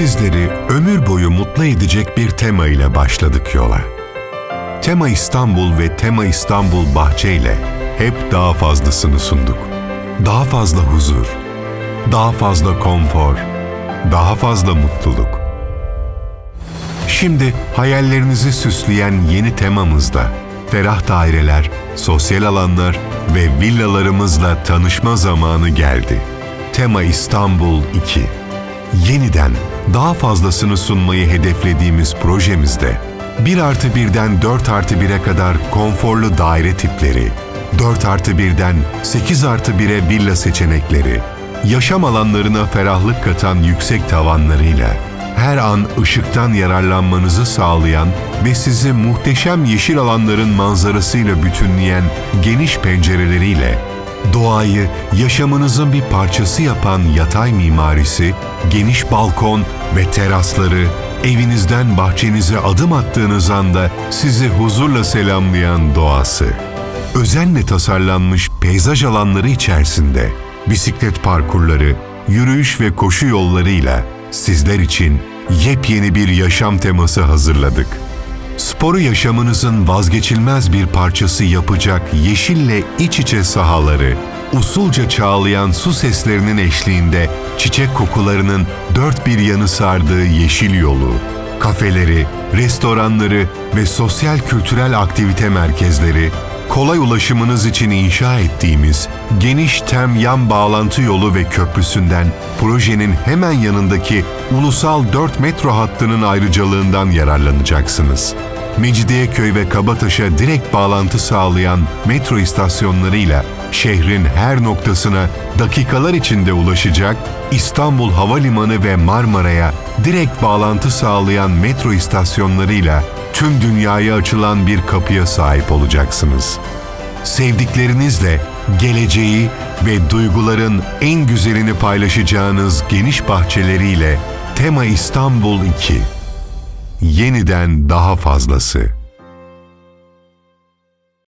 Sizleri ömür boyu mutlu edecek bir tema ile başladık yola. Tema İstanbul ve Tema İstanbul Bahçe ile hep daha fazlasını sunduk. Daha fazla huzur, daha fazla konfor, daha fazla mutluluk. Şimdi hayallerinizi süsleyen yeni temamızda ferah daireler, sosyal alanlar ve villalarımızla tanışma zamanı geldi. Tema İstanbul 2. Yeniden daha fazlasını sunmayı hedeflediğimiz projemizde 1 artı 1'den 4 artı 1'e kadar konforlu daire tipleri, 4 artı 1'den 8 artı 1'e villa seçenekleri, yaşam alanlarına ferahlık katan yüksek tavanlarıyla, her an ışıktan yararlanmanızı sağlayan ve sizi muhteşem yeşil alanların manzarasıyla bütünleyen geniş pencereleriyle, doğayı yaşamınızın bir parçası yapan yatay mimarisi, geniş balkon ve terasları, evinizden bahçenize adım attığınız anda sizi huzurla selamlayan doğası. Özenle tasarlanmış peyzaj alanları içerisinde bisiklet parkurları, yürüyüş ve koşu yollarıyla sizler için yepyeni bir yaşam teması hazırladık. Sporu yaşamınızın vazgeçilmez bir parçası yapacak yeşille iç içe sahaları, usulca çağlayan su seslerinin eşliğinde çiçek kokularının dört bir yanı sardığı yeşil yolu, kafeleri, restoranları ve sosyal kültürel aktivite merkezleri, kolay ulaşımınız için inşa ettiğimiz geniş tem yan bağlantı yolu ve köprüsünden projenin hemen yanındaki ulusal 4 metro hattının ayrıcalığından yararlanacaksınız. Mecidiyeköy ve Kabataş'a direkt bağlantı sağlayan metro istasyonlarıyla şehrin her noktasına dakikalar içinde ulaşacak, İstanbul Havalimanı ve Marmara'ya direkt bağlantı sağlayan metro istasyonlarıyla tüm dünyaya açılan bir kapıya sahip olacaksınız. Sevdiklerinizle geleceği ve duyguların en güzelini paylaşacağınız geniş bahçeleriyle Tema İstanbul 2. Yeniden daha fazlası.